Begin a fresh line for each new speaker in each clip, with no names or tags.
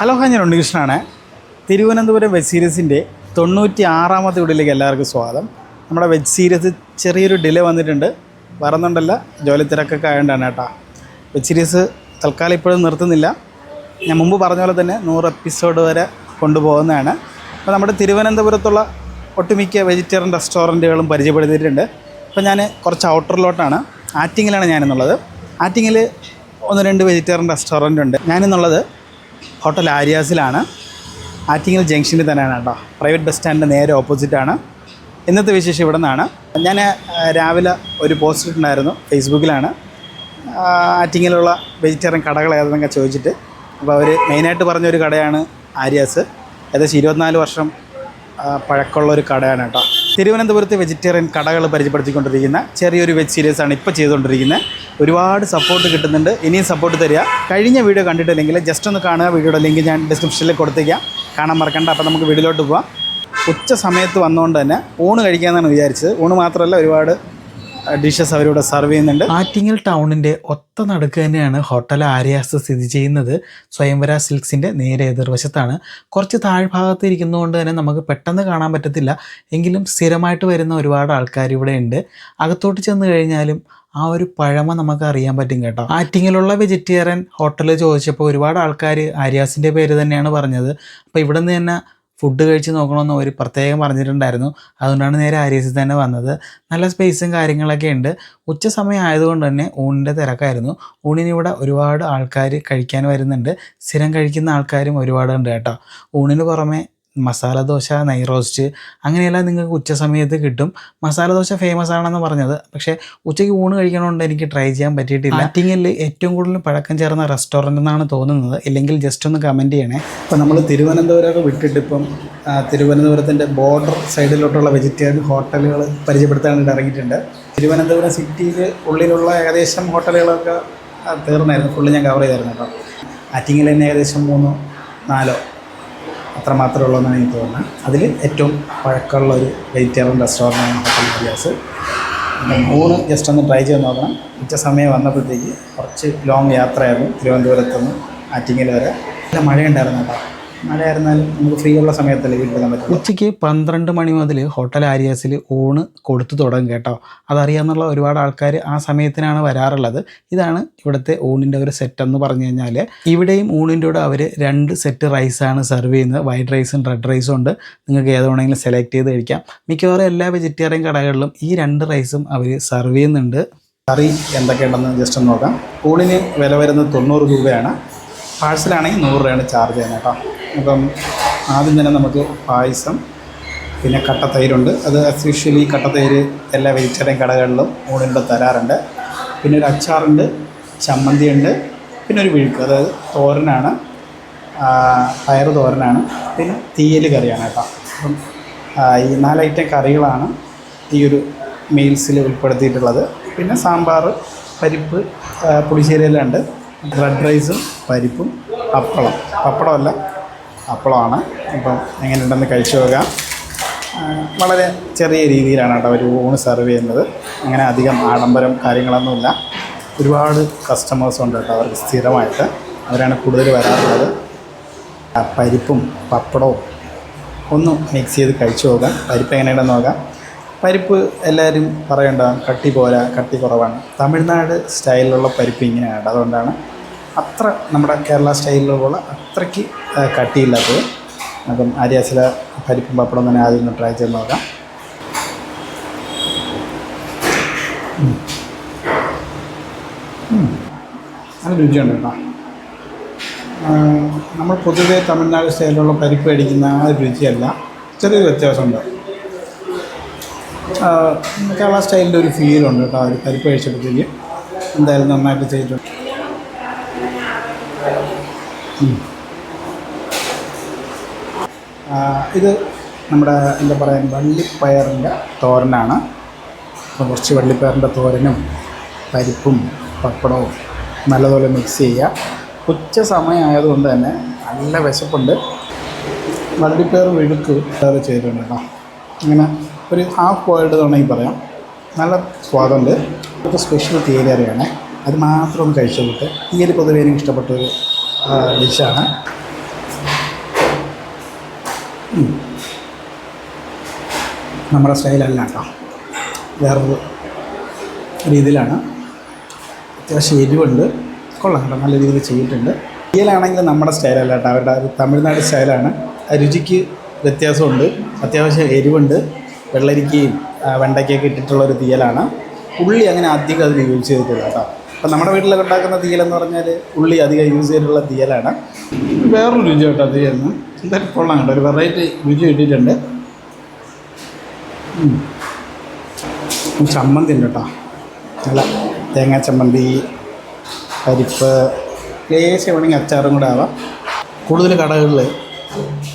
Hello ഹാ ഞാൻ ഉണ്ണികൃഷ്ണനാണ്. Thiruvananthapuram web സീരീസിന്റെ തൊണ്ണൂറ്റി ആറാമത്തെ വീട്ടിലേക്ക് എല്ലാവർക്കും സ്വാഗതം. നമ്മുടെ വെബ് സീരീസ് ചെറിയൊരു ഡിലേ വന്നിട്ടുണ്ട്. വരുന്നുണ്ടല്ല ജോലി തിരക്കൊക്കെ ആയതുകൊണ്ടാണ് കേട്ടോ. വെബ് സീരീസ് തൽക്കാലം ഇപ്പോഴും നിർത്തുന്നില്ല. ഞാൻ മുമ്പ് പറഞ്ഞ പോലെ തന്നെ നൂറ് എപ്പിസോഡ് വരെ കൊണ്ടുപോകുന്നതാണ്. അപ്പോൾ നമ്മുടെ തിരുവനന്തപുരത്തുള്ള ഒട്ടുമിക്ക വെജിറ്റേറിയൻ റെസ്റ്റോറന്റുകളും പരിചയപ്പെടുത്തിയിട്ടുണ്ട്. അപ്പോൾ ഞാൻ കുറച്ച് ഔട്ടറിലോട്ടാണ് ആറ്റിങ്ങിലാണ് ഞാനെന്നുള്ളത്. ആറ്റിങ്ങിൽ ഒന്ന് രണ്ട് വെജിറ്റേറിയൻ റെസ്റ്റോറന്റ് ഉണ്ട് ഞാനെന്നുള്ളത് ഹോട്ടൽ ആര്യാസിലാണ്. ആറ്റിങ്ങൽ ജംഗ്ഷനിൽ തന്നെയാണ് കേട്ടോ. പ്രൈവറ്റ് ബസ് സ്റ്റാൻഡിന്റെ നേരെ ഓപ്പോസിറ്റാണ് ഇന്നത്തെ വിശേഷം ഇവിടെ നിന്നാണ് ഞാൻ രാവിലെ ഒരു പോസ്റ്റ് ഇട്ടിട്ടുണ്ടായിരുന്നു ഫേസ്ബുക്കിലാണ്. ആറ്റിങ്ങലുള്ള വെജിറ്റേറിയൻ കടകൾ ഏതെന്നൊക്കെ ചോദിച്ചിട്ട്. അപ്പോൾ അവർ മെയിനായിട്ട് പറഞ്ഞൊരു കടയാണ് ആര്യാസ്. ഏകദേശം ഇരുപത്തിനാല് വർഷം പഴക്കമുള്ള ഒരു കടയാണ് കേട്ടോ. തിരുവനന്തപുരത്തെ വെജിറ്റേറിയൻ കടകൾ പരിചയപ്പെടുത്തിക്കൊണ്ടിരിക്കുന്ന ചെറിയൊരു വെബ് സീരീസാണ് ഇപ്പോൾ ചെയ്തുകൊണ്ടിരിക്കുന്നത്. ഒരുപാട് സപ്പോർട്ട് കിട്ടുന്നുണ്ട്. ഇനിയും സപ്പോർട്ട് തരിക. കഴിഞ്ഞ വീഡിയോ കണ്ടിട്ടില്ലെങ്കിൽ ജസ്റ്റ് ഒന്ന് കാണുക. വീഡിയോയുടെ ലിങ്ക് ഞാൻ ഡിസ്ക്രിപ്ഷനിൽ കൊടുത്തേക്കാം. കാണാൻ മറക്കണ്ട. അപ്പോൾ നമുക്ക് വീഡിയോയിലോട്ട് പോവാം. ഉച്ച സമയത്ത് വന്നുകൊണ്ട് തന്നെ ഊണ് കഴിക്കാമെന്നാണ് വിചാരിച്ചത്. ഊണ് മാത്രമല്ല ഒരുപാട് ഡിഷസ് അവരിവിടെ സെർവ് ചെയ്യുന്നുണ്ട്. ആറ്റിങ്ങൽ ടൗണിന്റെ ഒത്ത നടുക്ക് തന്നെയാണ് ഹോട്ടൽ ആര്യാസ് സ്ഥിതി ചെയ്യുന്നത്. സ്വയംവര സിൽക്സിന്റെ നേരെ എതിർവശത്താണ്. കുറച്ച് താഴ്ഭാഗത്ത് ഇരിക്കുന്നതുകൊണ്ട് തന്നെ നമുക്ക് പെട്ടെന്ന് കാണാൻ പറ്റത്തില്ല. എങ്കിലും സ്ഥിരമായിട്ട് വരുന്ന ഒരുപാട് ആൾക്കാർ ഇവിടെ ഉണ്ട്. അകത്തോട്ട് ചെന്ന് കഴിഞ്ഞാലും ആ ഒരു പഴമ നമുക്ക് അറിയാൻ പറ്റും കേട്ടോ. ആറ്റിങ്ങിലുള്ള വെജിറ്റേറിയൻ ഹോട്ടൽ ചോദിച്ചപ്പോൾ ഒരുപാട് ആൾക്കാർ ആര്യാസിന്റെ പേര് തന്നെയാണ് പറഞ്ഞത്. അപ്പോൾ ഇവിടെ നിന്ന് തന്നെ ഫുഡ് കഴിച്ച് നോക്കണമെന്ന് അവർ പ്രത്യേകം പറഞ്ഞിട്ടുണ്ടായിരുന്നു. അതുകൊണ്ടാണ് നേരെ ആര്യസിൽ തന്നെ വന്നത്. നല്ല സ്പേസും കാര്യങ്ങളൊക്കെ ഉണ്ട്. ഉച്ച സമയം ആയതുകൊണ്ട് തന്നെ ഊണിന്റെ തിരക്കായിരുന്നു. ഊണിന് ഇവിടെ ഒരുപാട് ആൾക്കാർ കഴിക്കാൻ വരുന്നുണ്ട്. സ്ഥിരം കഴിക്കുന്ന ആൾക്കാരും ഒരുപാടുണ്ട് കേട്ടോ. ഊണിന് പുറമെ മസാല ദോശ നെയ് റോസ്റ്റ് അങ്ങനെയെല്ലാം നിങ്ങൾക്ക് ഉച്ച സമയത്ത് കിട്ടും. മസാല ദോശ ഫേമസ് ആണെന്ന് പറഞ്ഞത്. പക്ഷേ ഉച്ചയ്ക്ക് ഊണ് കഴിക്കണോണ്ട് എനിക്ക് ട്രൈ ചെയ്യാൻ പറ്റിയിട്ടില്ല. ആറ്റിങ്ങലിൽ ഏറ്റവും കൂടുതൽ പഴക്കം ചേർന്ന റെസ്റ്റോറന്റ് എന്നാണ് തോന്നുന്നത്. ഇല്ലെങ്കിൽ ജസ്റ്റ് ഒന്ന് കമന്റ് ചെയ്യണേ. അപ്പോൾ നമ്മൾ തിരുവനന്തപുരമൊക്കെ വിട്ടിട്ട് ഇപ്പം തിരുവനന്തപുരത്തിന്റെ ബോർഡർ സൈഡിലോട്ടുള്ള വെജിറ്റേറിയൻ ഹോട്ടലുകൾ പരിചയപ്പെടുത്താനായിട്ട് ഇറങ്ങിയിട്ടുണ്ട്. തിരുവനന്തപുരം സിറ്റിയിൽ ഉള്ളിലുള്ള ഏകദേശം ഹോട്ടലുകളൊക്കെ തീർന്നായിരുന്നു. ഫുള്ള് ഞാൻ കവർ ചെയ്തായിരുന്നു കേട്ടോ. ആറ്റിങ്ങിൽ തന്നെ ഏകദേശം മൂന്നോ നാലോ അത്ര മാത്രമേ ഉള്ളൂ എന്നാണ് എനിക്ക് തോന്നുന്നത്. അതിൽ ഏറ്റവും പഴക്കമുള്ള ഒരു വെജിറ്റേറിയൻ റെസ്റ്റോറന്റാണ് ഹോട്ടൽ മരിയാസ്. മൂന്ന് ജസ്റ്റ് ഒന്ന് ട്രൈ ചെയ്ത് നോക്കണം. ഉച്ച സമയം വന്നപ്പോഴത്തേക്ക് കുറച്ച് ലോങ് യാത്രയായിരുന്നു. തിരുവനന്തപുരത്ത് നിന്ന് ആറ്റിങ്ങൽ വരെ. നല്ല മഴയുണ്ടായിരുന്നു കേട്ടോ. മഴയായിരുന്നാലും നമുക്ക് ഫ്രീ ഉള്ള സമയത്തല്ലേ വീട്ടിൽ വരാൻ പറ്റും ഉച്ചയ്ക്ക് പന്ത്രണ്ട് മണി മുതൽ ഹോട്ടൽ ആരിയാസിൽ ഊണ് കൊടുത്തു തുടങ്ങും കേട്ടോ. അതറിയാമെന്നുള്ള ഒരുപാട് ആൾക്കാർ ആ സമയത്തിനാണ് വരാറുള്ളത്. ഇതാണ് ഇവിടുത്തെ ഊണിന്റെ ഒരു സെറ്റ് എന്ന് പറഞ്ഞു കഴിഞ്ഞാൽ ഇവിടെയും ഊണിന്റെ കൂടെ അവർ രണ്ട് സെറ്റ് റൈസാണ് സെർവ് ചെയ്യുന്നത്. വൈറ്റ് റൈസും റെഡ് റൈസും ഉണ്ട്. നിങ്ങൾക്ക് ഏത് വേണമെങ്കിലും സെലക്ട് ചെയ്ത് കഴിക്കാം. മിക്കവാറും എല്ലാ വെജിറ്റേറിയൻ കടകളിലും ഈ രണ്ട് റൈസും അവർ സെർവ് ചെയ്യുന്നുണ്ട്. കറി എന്തൊക്കെയുണ്ടെന്ന് ജസ്റ്റ് ഒന്ന് നോക്കാം. ഊണിന് വില വരുന്നത് തൊണ്ണൂറ് രൂപയാണ്. പാഴ്സലാണെങ്കിൽ നൂറ് രൂപയാണ് ചാർജ് ചെയ്യുന്നത് കേട്ടോ. അപ്പം ആദ്യം തന്നെ നമുക്ക് പായസം പിന്നെ കട്ടത്തൈരുണ്ട്. അത് as usually കട്ടത്തൈര് എല്ലാ വെജിറ്റേറിയൻ കടകളിലും ഊണിന്റെ തരാറുണ്ട്. പിന്നെ ഒരു അച്ചാറുണ്ട് ചമ്മന്തിയുണ്ട് പിന്നെ ഒരു വിഴുക്ക്. അതായത് തോരനാണ്. പയർ തോരനാണ്. പിന്നെ തീയൽ കറിയാണ് കേട്ടോ. അപ്പം ഈ നാല് ഐറ്റം കറികളാണ് ഈ ഒരു മീൽസിൽ ഉൾപ്പെടുത്തിയിട്ടുള്ളത്. പിന്നെ സാമ്പാർ പരിപ്പ് പുളിശ്ശേരിയിലുണ്ട് റെഡ് റൈസും പരിപ്പും പപ്പടം. പപ്പടമല്ല അപ്പളമാണ് അപ്പം എങ്ങനെയുണ്ടെന്ന് കഴിച്ചു നോക്കാം. വളരെ ചെറിയ രീതിയിലാണ് കേട്ടോ അവർ ഊണ് സെർവ് ചെയ്യുന്നത്. അങ്ങനെ അധികം ആഡംബരം കാര്യങ്ങളൊന്നുമില്ല. ഒരുപാട് കസ്റ്റമേഴ്സ് ഉണ്ട് കേട്ടോ അവർക്ക് സ്ഥിരമായിട്ട്. അവരാണ് കൂടുതൽ വരാറുള്ളത്. പരിപ്പും പപ്പടവും ഒന്നും മിക്സ് ചെയ്ത് കഴിച്ചു നോക്കാം. പരിപ്പ് എങ്ങനെയുണ്ടെന്ന് നോക്കാം. പരിപ്പ് എല്ലാവരും പറയണ്ട കട്ടി പോരാ കട്ടി കുറവാണ്. തമിഴ്നാട് സ്റ്റൈലിലുള്ള പരിപ്പ് ഇങ്ങനെയാണ് അതുകൊണ്ടാണ് അത്ര നമ്മുടെ കേരള സ്റ്റൈലിലുള്ള അത്രയ്ക്ക് കട്ടിയില്ലാത്തത്. അപ്പം ആര്യാസില പരിപ്പും പപ്പടം തന്നെ ആദ്യം ഒന്ന് ട്രൈ ചെയ്ത് നോക്കാം. നല്ല രുചിയുണ്ട് കേട്ടോ. നമ്മൾ പൊതുവേ തമിഴ്നാട് സ്റ്റൈലിലുള്ള പരിപ്പ് മേടിക്കുന്ന ആ രുചിയല്ല. ചെറിയൊരു വ്യത്യാസമുണ്ട്. കേരള സ്റ്റൈലിന്റെ ഒരു ഫീലുണ്ട് കേട്ടോ ഒരു പരിപ്പ് കഴിച്ചപ്പോഴത്തേക്ക് എന്തായാലും നന്നായിട്ട് ചെയ്തിട്ടുണ്ട്. ഇത് നമ്മുടെ എന്താ പറയുക വള്ളിപ്പയറിന്റെ തോരനാണ്. അപ്പോൾ കുറച്ച് വള്ളിപ്പയറിന്റെ തോരനും പരിപ്പും പപ്പടവും നല്ലതുപോലെ മിക്സ് ചെയ്യുക. ഉച്ച സമയമായതുകൊണ്ട് തന്നെ നല്ല വിശപ്പുണ്ട്. വള്ളിപ്പയർ വെഴുക്ക് വേറെ ചെയ്തിട്ടുണ്ട് കേട്ടോ. അങ്ങനെ ഒരു ഹാഫ് ബോയിൽഡ് വേണമെങ്കിൽ പറയാം. നല്ല സ്വാദുണ്ട്. ഇതൊക്കെ സ്പെഷ്യൽ തീയലറിയാണ് അത് മാത്രം ഒന്ന് കഴിച്ചു നോക്കിയിട്ട് തീയൽ പൊതുവേ എനിക്ക് ഇഷ്ടപ്പെട്ട ഒരു ഡിഷാണ്. നമ്മുടെ സ്റ്റൈലല്ല കേട്ടോ. വേറൊരു രീതിയിലാണ്. അത്യാവശ്യം എരിവുണ്ട്. കൊള്ളാം നല്ല രീതിയിൽ ചെയ്തിട്ടുണ്ട്. തീയലാണെങ്കിൽ നമ്മുടെ സ്റ്റൈലല്ല കേട്ടോ. അവരുടെ ഒരു തമിഴ്നാട് സ്റ്റൈലാണ്. രുചിക്ക് വ്യത്യാസമുണ്ട്. അത്യാവശ്യം എരിവുണ്ട്. വെള്ളരിക്കയും വെണ്ടയ്ക്കൊക്കെ ഇട്ടിട്ടുള്ള ഒരു തീയലാണ്. ഉള്ളി അങ്ങനെ അധികം അതിൽ യൂസ് ചെയ്തിട്ടില്ല കേട്ടോ. അപ്പം നമ്മുടെ വീട്ടിലൊക്കെ ഉണ്ടാക്കുന്ന തീയലെന്ന് പറഞ്ഞാൽ ഉള്ളി അധികം യൂസ് ചെയ്തിട്ടുള്ള തീയലാണ്. വേറൊരു രുചി കേട്ടോ തീയലിന്. എന്തായാലും കൊള്ളാം കേട്ടോ. ഒരു വെറൈറ്റി രുചി കിട്ടിയിട്ടുണ്ട്. ചമ്മന്തി ഉണ്ട് കേട്ടോ. നല്ല തേങ്ങാ ചമ്മന്തി പരിപ്പ് ലേശം വേണമെങ്കിൽ അച്ചാറും കൂടെ ആവാം. കൂടുതൽ കടകളിൽ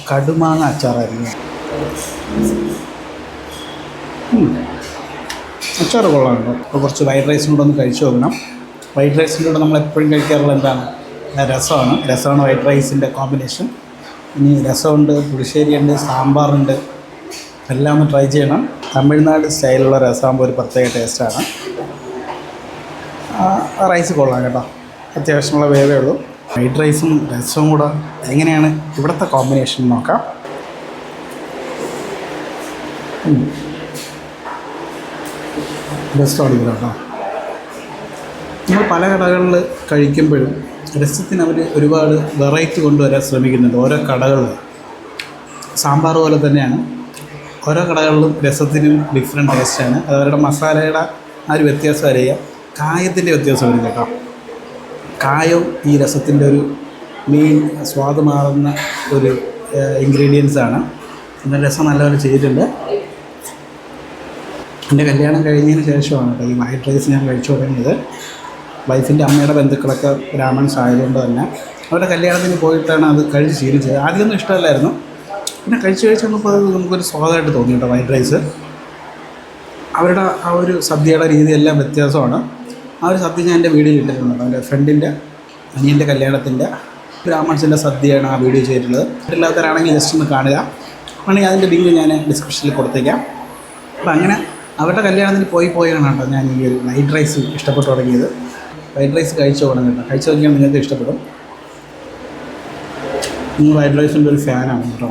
കടുമാങ്ങ അച്ചാറായിരുന്നു അച്ചാറ് കൊള്ളാം കേട്ടോ. അപ്പോൾ കുറച്ച് വൈറ്റ് റൈസും കൂടെ ഒന്ന് കഴിച്ചു നോക്കണം. വൈറ്റ് റൈസിന്റെ നമ്മൾ എപ്പോഴും കഴിക്കാറുള്ള എന്താണ്? രസമാണ്. രസമാണ് വൈറ്റ് റൈസിന്റെ കോമ്പിനേഷൻ. ഇനി രസമുണ്ട് പുളിശ്ശേരിയുണ്ട് സാമ്പാറുണ്ട്. എല്ലാം ഒന്ന് ട്രൈ ചെയ്യണം. തമിഴ്നാട് സ്റ്റൈലുള്ള രസമാകുമ്പോൾ ഒരു പ്രത്യേക ടേസ്റ്റാണ്. റൈസ് കൊള്ളാം കേട്ടോ. അത്യാവശ്യമുള്ള വേവേ ഉള്ളൂ. ഫ്രൈഡ് റൈസും രസവും കൂടെ. എങ്ങനെയാണ് ഇവിടുത്തെ കോമ്പിനേഷൻ നോക്കാം. ബെസ്റ്റ് ഓടിക്കുക കേട്ടോ നമ്മൾ പല കടകളിൽ കഴിക്കുമ്പോഴും രസത്തിന് അവർ ഒരുപാട് വെറൈറ്റി കൊണ്ടുവരാൻ ശ്രമിക്കുന്നുണ്ട്. ഓരോ കടകളിൽ സാമ്പാർ പോലെ തന്നെയാണ്. ഓരോ കടകളിലും രസത്തിനും ഡിഫറെന്റ് ടേസ്റ്റാണ് അത് അവരുടെ മസാലയുടെ ആ ഒരു വ്യത്യാസം അറിയുക. കായത്തിന്റെ വ്യത്യാസം വരും കേട്ടോ. കായവും ഈ രസത്തിന്റെ ഒരു മെയിൻ സ്വാദ് മാറുന്ന ഒരു ഇൻഗ്രീഡിയൻസ് ആണ്. പിന്നെ രസം നല്ലപോലെ ചെയ്തിട്ടുണ്ട്. എന്റെ കല്യാണം കഴിഞ്ഞതിന് ശേഷമാണ് കേട്ടോ ഈ വൈറ്റ് റൈസ് ഞാൻ കഴിച്ചു തുടങ്ങിയത്. വൈഫിന്റെ അമ്മയുടെ ബന്ധുക്കളൊക്കെ ബ്രാഹ്മൺസ് ആയതുകൊണ്ട് തന്നെ അവരുടെ കല്യാണത്തിന് പോയിട്ടാണ് അത് കഴിച്ച് ശീലിച്ചത്. ആദ്യമൊന്നും ഇഷ്ടമല്ലായിരുന്നു. പിന്നെ കഴിച്ച് കഴിച്ച് വന്നപ്പോൾ അത് നമുക്കൊരു സ്വാദമായിട്ട് തോന്നി കേട്ടോ വൈറ്റ് റൈസ്? അവരുടെ ആ ഒരു സദ്യയുടെ രീതിയെല്ലാം വ്യത്യാസമാണ്. ആ ഒരു സദ്യ ഞാൻ എന്റെ വീഡിയോയിൽ ഇട്ടിട്ടുണ്ട്. എന്റെ ഫ്രണ്ടിന്റെ അനിയന്റെ കല്യാണത്തിന്റെ ബ്രാഹ്മൺസിന്റെ സദ്യയാണ് ആ വീഡിയോ ചെയ്തിട്ടുള്ളത്. ഇല്ലാത്തവരാണെങ്കിൽ ജസ്റ്റ് ഒന്ന് കാണുക. വേണമെങ്കിൽ അതിന്റെ ലിങ്ക് ഞാൻ ഡിസ്ക്രിപ്ഷനിൽ കൊടുത്തേക്കാം. അപ്പം അങ്ങനെ അവരുടെ കല്യാണത്തിന് പോയി പോയാണ് കേട്ടോ ഞാൻ ഈ ഒരു നൈറ്റ് റൈസ് ഇഷ്ടപ്പെട്ടു തുടങ്ങിയത്. വൈറ്റ് റൈസ് കഴിച്ചു തുടങ്ങി കേട്ടോ കഴിച്ചു നോക്കിയാൽ നിങ്ങൾക്ക് ഇഷ്ടപ്പെടും. നിങ്ങൾ ഫ്രൈഡ് റൈസിന്റെ ഒരു ഫാനാണ് കേട്ടോ.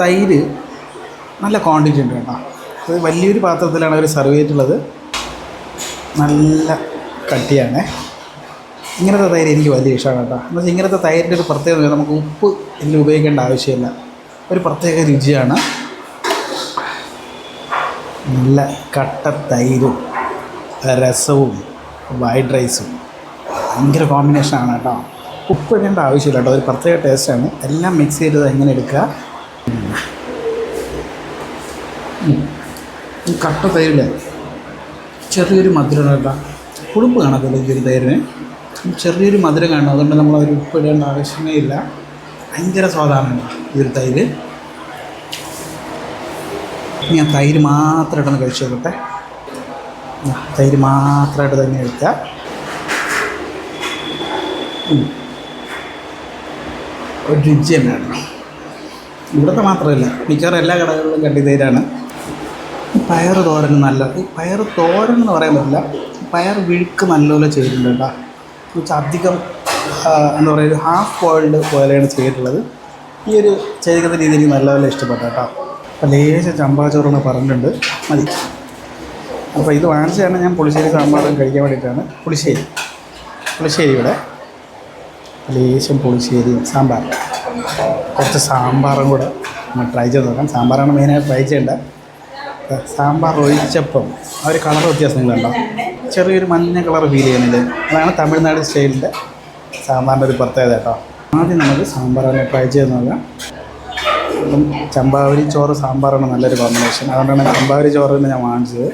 തൈര് നല്ല ക്വാണ്ടിറ്റി ഉണ്ട് കേട്ടോ. അത് വലിയൊരു പാത്രത്തിലാണ് അവർ സെർവ് ചെയ്തിട്ടുള്ളത്. നല്ല കട്ടിയാണ്. ഇങ്ങനത്തെ തൈര് എനിക്ക് വലിയ ഇഷ്ടമാണ് കേട്ടോ. എന്ന് വെച്ചാൽ ഇങ്ങനത്തെ തൈരിന്റെ ഒരു പ്രത്യേകത നമുക്ക് ഉപ്പ് ഇതിൽ ഉപയോഗിക്കേണ്ട ആവശ്യമില്ല. ഒരു പ്രത്യേക രുചിയാണ്. നല്ല കട്ട തൈരും രസവും വൈഡ് റൈസും ഭയങ്കര കോമ്പിനേഷനാണ് കേട്ടോ. ഉപ്പ് ഇടേണ്ട ആവശ്യമില്ല കേട്ടോ. ഒരു പ്രത്യേക ടേസ്റ്റാണ് എല്ലാം മിക്സ് ചെയ്തത് എങ്ങനെ എടുക്കുക. ഈ കട്ട തൈരിൽ ചെറിയൊരു മധുരം കേട്ടോ പുളിപ്പ് കാണത്തില്ല ഈ ഒരു തൈരിന്. ചെറിയൊരു മധുരം കാണും അതുകൊണ്ട് നമ്മൾ ഒരു ഉപ്പ് ഇടേണ്ട ആവശ്യമേ ഇല്ല. ഭയങ്കര സ്വാദാണ് ഈ ഒരു തൈര്. ഞാൻ തൈര് മാത്രമായിട്ടൊന്ന് കഴിച്ചു നോക്കട്ടെ. തൈര് മാത്രമായിട്ട് തന്നെ എടുക്കുക. ഒരു രുചി തന്നെയാണ് ഇവിടുത്തെ മാത്രമല്ല മിക്കവാറും എല്ലാ കടകളിലും കണ്ടി തൈരാണ് ഈ പയർ തോരൻ നല്ല ഈ പയർ തോരൻ എന്ന് പറയാൻ പറ്റില്ല പയർ വിഴുക്ക് നല്ലപോലെ ചെയ്തിട്ടുണ്ട് കേട്ടോ. എന്ന് വെച്ചാൽ അധികം എന്താ പറയുക ഒരു ഹാഫ് ബോയിൽഡ് പോലെയാണ് ചെയ്തിട്ടുള്ളത്. ഈ ഒരു ചെയ്തിരിക്കുന്ന രീതി എനിക്ക് നല്ലപോലെ ഇഷ്ടപ്പെട്ടു കേട്ടോ. അപ്പോൾ ലേശം ചമ്പാച്ചോറെന്ന് പറഞ്ഞിട്ടുണ്ട്. മതി. അപ്പോൾ ഇത് വാങ്ങിച്ചതാണ് ഞാൻ പുളിശ്ശേരി സാമ്പാറും കഴിക്കാൻ വേണ്ടിയിട്ടാണ്. പുളിശ്ശേരി. പുളിശ്ശേരി ഇവിടെ. ലേശം പുളിശ്ശേരിയും സാമ്പാർ. കുറച്ച് സാമ്പാറും കൂടെ നമ്മൾ ട്രൈ ചെയ്ത് നോക്കാം. സാമ്പാറാണ് മെയിനായിട്ട് ട്രൈ ചെയ്യേണ്ടത്. സാമ്പാർ ഒഴിച്ചപ്പം ആ ഒരു കളർ വ്യത്യാസങ്ങളുണ്ടോ ചെറിയൊരു മഞ്ഞ കളർ ഫീൽ ചെയ്യുന്നത് അതാണ് തമിഴ്നാട് സ്റ്റൈലിന്റെ സാമ്പാറിന്റെ ഒരു പ്രത്യേകത കേട്ടോ. ആദ്യം നമുക്ക് സാമ്പാറാണ് ട്രൈ ചെയ്ത് നോക്കാം. അപ്പം ചമ്പാവരി ചോറ് സാമ്പാറാണ് നല്ലൊരു കോമ്പിനേഷൻ അതുകൊണ്ടാണ് ചമ്പാവരി ചോറ് ഞാൻ വാങ്ങിച്ചത്.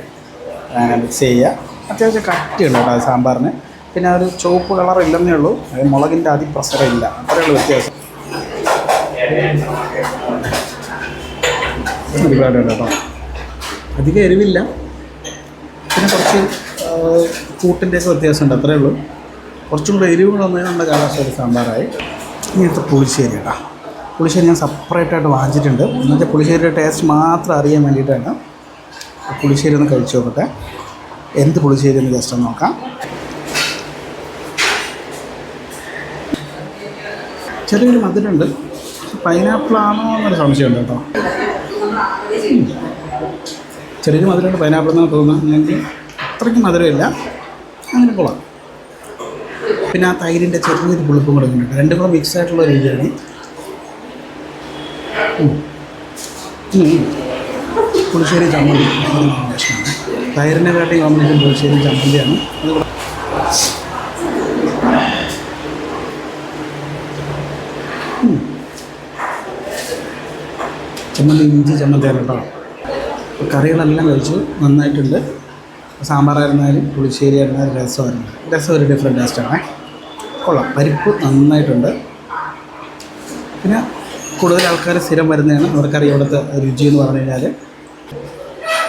മിക്സ് ചെയ്യുക. അത്യാവശ്യം കട്ടിയുണ്ട് കേട്ടോ സാമ്പാറിന്. പിന്നെ ഒരു ചുവപ്പ് കളർ ഇല്ലെന്നേ ഉള്ളൂ. അത് മുളകിന്റെ അതിപ്രസരം ഇല്ല. അത്രയുള്ള വ്യത്യാസം. ഒരുപാട് കേട്ടോ. അധികം എരിവില്ല. പിന്നെ കുറച്ച് കൂട്ടിന്റെ ഒക്കെ വ്യത്യാസമുണ്ട് അത്രയേ ഉള്ളൂ. കുറച്ചും കൂടെ എരിവ് കൂടെ വന്നതിന് നമ്മുടെ കാലാവസ്ഥ സാമ്പാറായി. ഇങ്ങനത്തെ പുളിശ്ശേരി കേട്ടോ. പുളിശ്ശേരി ഞാൻ സെപ്പറേറ്റായിട്ട് വാങ്ങിച്ചിട്ടുണ്ട്. എന്ന് വെച്ചാൽ പുളിശ്ശേരിയുടെ ടേസ്റ്റ് മാത്രം അറിയാൻ വേണ്ടിയിട്ടാണ്. പുളിശ്ശേരി ഒന്ന് കഴിച്ചു നോക്കട്ടെ. എന്ത് പുളിശ്ശേരി എന്ന് ജസ്റ്റ് നോക്കാം. ചെറിയൊരു മധുരമുണ്ട്. പൈനാപ്പിൾ ആണോ എന്നൊരു സംശയമുണ്ട് കേട്ടോ. ചെറിയൊരു മധുരമുണ്ട് പൈനാപ്പിൾ എന്നാണ് തോന്നുന്നത്. അത്രയ്ക്ക് മധുരമില്ല. അങ്ങനെ കൊള്ളാം പിന്നെ ആ തൈരിന്റെ ചെറിയൊരു പുളിപ്പും കൂടെ ഉണ്ട് രണ്ടും കൂടെ മിക്സ് ആയിട്ടുള്ള രീതിയാണ്. പുളിശ്ശേരി ചമ്മന്തി. തൈരിനെ കാട്ടി കോമ്പിനേഷൻ പുളിശ്ശേരി ചമ്മന്തിയാണ്. അത് കൂടെ ഉം. ചമ്മന്തി ഇഞ്ചി ചമ്മന്തിയാണ് കേട്ടോ. കറികളെല്ലാം കഴിച്ചു നന്നായിട്ടുണ്ട്. സാമ്പാറായിരുന്നാലും പുളിശ്ശേരി ആയിരുന്നാലും രസമായിരുന്നു. രസം ഒരു ഡിഫറെന്റ് ടേസ്റ്റാണ് കൊള്ളാം. പരിപ്പ് നന്നായിട്ടുണ്ട്. പിന്നെ കൂടുതൽ ആൾക്കാർ സ്ഥിരം വരുന്നതാണ്. അവർക്കറിയാം ഇവിടുത്തെ രുചി എന്ന് പറഞ്ഞു കഴിഞ്ഞാൽ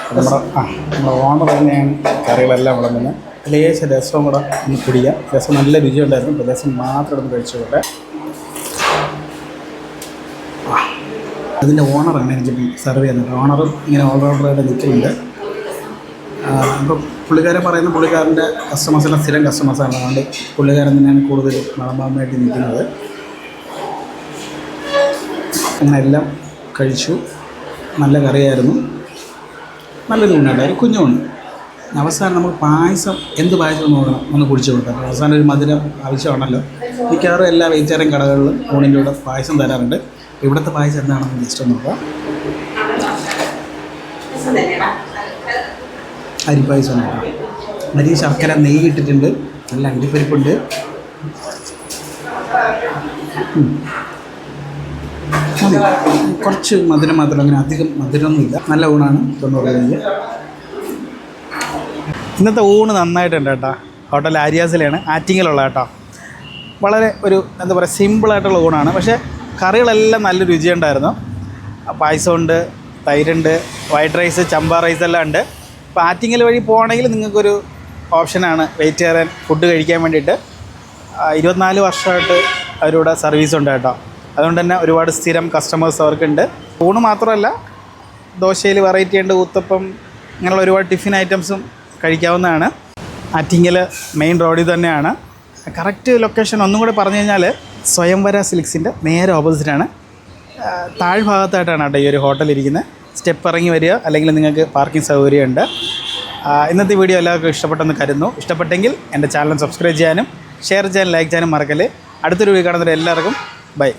നമ്മുടെ ആ നമ്മുടെ ഓണർ തന്നെയാണ് കറികളെല്ലാം വിളമ്പുന്നത്. ലേശ രസവും കൂടെ ഒന്ന് കുടിക്കാം രസം നല്ല രുചിയുണ്ടായിരുന്നു. രസം മാത്രം ഒന്ന് കഴിച്ചോട്ടെ അതിന്റെ ഓണറാണ് എനിക്ക് സർവേ ചെയ്യുന്നത്. ഓണറും ഇങ്ങനെ ഓൾറൗണ്ടറായിട്ട് നിൽക്കുന്നുണ്ട്. അപ്പോൾ പുള്ളിക്കാരൻ പറയുന്ന പുള്ളിക്കാരന്റെ കസ്റ്റമേഴ്സെല്ലാം സ്ഥിരം കസ്റ്റമേഴ്സാണ് അതുകൊണ്ട് പുള്ളിക്കാരൻ തന്നെയാണ് കൂടുതൽ വിളമ്പാൻ വേണ്ടി നിൽക്കുന്നത്. അങ്ങനെ എല്ലാം കഴിച്ചു. നല്ല കറിയായിരുന്നു. നല്ലൊരു ഊണുണ്ടായിരുന്നു കുഞ്ഞുണ്ട് അവസാനം നമ്മൾ പായസം എന്ത് പായസം നോക്കണം. ഒന്ന് കുടിച്ചു കൊടുക്കാം അവസാനം ഒരു മധുരം ആവശ്യമാണല്ലോ. മിക്കവാറും എല്ലാ വെജിറ്റേറിയൻ കടകളിലും ഊണിന്റെ കൂടെ പായസം തരാറുണ്ട്. ഇവിടുത്തെ പായസം എന്താണെന്ന് ജസ്റ്റ് നോക്കാം. അരിപ്പായസം അരി ശർക്കര നെയ്യ് ഇട്ടിട്ടുണ്ട്. നല്ല അണ്ടിപ്പരിപ്പുണ്ട്. കുറച്ച് മധുരം മാത്രം അങ്ങനെ അധികം മധുരമൊന്നുമില്ല. നല്ല ഊണാണ് തൊണ്ണൂറ് കഴിഞ്ഞ് ഇന്നത്തെ ഊണ് നന്നായിട്ടുണ്ട് കേട്ടോ. ഹോട്ടൽ ആര്യാസിലാണ്. ആറ്റിങ്ങിലുള്ള കേട്ടോ. വളരെ ഒരു എന്താ പറയുക സിമ്പിളായിട്ടുള്ള ഊണാണ്. പക്ഷേ കറികളെല്ലാം നല്ല രുചിയുണ്ടായിരുന്നു. പായസമുണ്ട് തൈരുണ്ട് വൈറ്റ് റൈസ് ചമ്പ റൈസ് എല്ലാം ഉണ്ട്. അപ്പോൾ ആറ്റിങ്ങൽ വഴി പോകണമെങ്കിൽ നിങ്ങൾക്കൊരു ഓപ്ഷനാണ് വെജിറ്റേറിയൻ ഫുഡ് കഴിക്കാൻ വേണ്ടിയിട്ട്. ഇരുപത്തിനാല് വർഷമായിട്ട് അവരിവിടെ സർവീസ് ഉണ്ട് കേട്ടോ. അതുകൊണ്ട് തന്നെ ഒരുപാട് സ്ഥിരം കസ്റ്റമേഴ്സ് അവർക്കുണ്ട്. ഊണ് മാത്രമല്ല ദോശയിൽ വെറൈറ്റി ഉണ്ട് ഊത്തപ്പം ഇങ്ങനെയുള്ള ഒരുപാട് ടിഫിൻ ഐറ്റംസും കഴിക്കാവുന്നതാണ്. ആറ്റിങ്ങൽ മെയിൻ റോഡിൽ തന്നെയാണ്. കറക്റ്റ് ലൊക്കേഷൻ ഒന്നും കൂടെ പറഞ്ഞു കഴിഞ്ഞാൽ സ്വയംവര സിൽക്സിന്റെ നേരെ ഓപ്പോസിറ്റാണ്. താഴ്ഭാഗത്തായിട്ടാണ് കേട്ടോ ഈ ഒരു ഹോട്ടൽ ഇരിക്കുന്നത്. സ്റ്റെപ്പ് ഇറങ്ങി വരിക അല്ലെങ്കിൽ നിങ്ങൾക്ക് പാർക്കിംഗ് സൗകര്യമുണ്ട്. ഇന്നത്തെ വീഡിയോ എല്ലാവർക്കും ഇഷ്ടപ്പെട്ടെന്ന് കരുതുന്നു. ഇഷ്ടപ്പെട്ടെങ്കിൽ എന്റെ ചാനൽ സബ്സ്ക്രൈബ് ചെയ്യാനും ഷെയർ ചെയ്യാനും ലൈക്ക് ചെയ്യാനും മറക്കല്ലേ. അടുത്തൊരു വീഡിയോ കാണുന്നവരെ എല്ലാവർക്കും ബൈ.